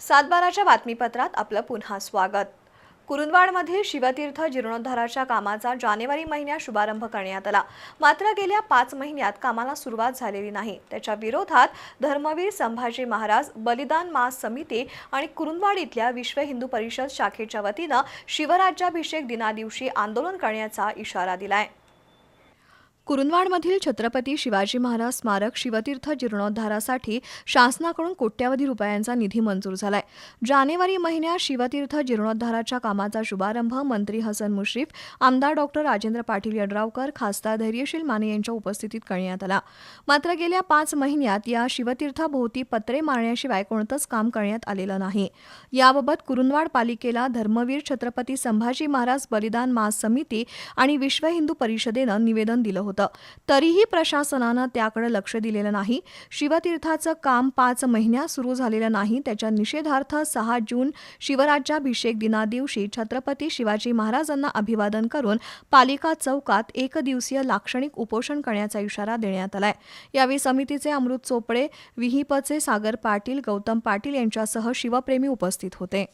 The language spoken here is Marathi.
सातबाराच्या बातमीपत्रात आपलं पुन्हा स्वागत. कुरुंदवाडमध्ये शिवतीर्थ जीर्णोद्धाराच्या कामाचा जानेवारी महिन्यात शुभारंभ करण्यात आला. मात्र गेल्या पाच महिन्यात कामाला सुरुवात झालेली नाही. त्याच्या विरोधात धर्मवीर संभाजी महाराज बलिदान मास समिती आणि कुरुंदवाड इथल्या विश्व हिंदू परिषद शाखेच्या वतीनं शिवराज्याभिषेक दिनादिवशी आंदोलन करण्याचा इशारा दिलाय. कुरुंदवाडमधील छत्रपती शिवाजी महाराज स्मारक शिवतीर्थ जीर्णोद्धारासाठी शासनाकडून कोट्यवधी रुपयांचा निधी मंजूर झालाय. जानेवारी महिन्यात शिवतीर्थ जीर्णोद्धाराच्या कामाचा शुभारंभ मंत्री हसन मुश्रीफ आमदार डॉक्टर राजेंद्र पाटील यड्रावकर खासदार धैर्यशील माने यांच्या उपस्थितीत करण्यात आला. मात्र गेल्या पाच महिन्यात या शिवतीर्थाभोवती पत्रे मारण्याशिवाय कोणतंच काम करण्यात आलेलं नाही. याबाबत कुरुंदवाड पालिकेला धर्मवीर छत्रपती संभाजी महाराज बलिदान मास समिती आणि विश्व हिंदू परिषदेनं निवेदन दिलं होतं. तरीही प्रशासनानं त्याकडे लक्ष दिलेलं नाही. शिवतीर्थाचं काम पाच महिन्यात सुरू झालेलं नाही. त्याच्या निषेधार्थ सहा जून शिवराज्याभिषेक दिनादिवशी छत्रपती शिवाजी महाराजांना अभिवादन करून पालिका चौकात एक दिवसीय लाक्षणिक उपोषण करण्याचा इशारा देण्यात आलाय. यावेळी समितीचे अमृत चोपडे विहिपचे सागर पाटील गौतम पाटील यांच्यासह शिवप्रेमी उपस्थित होते.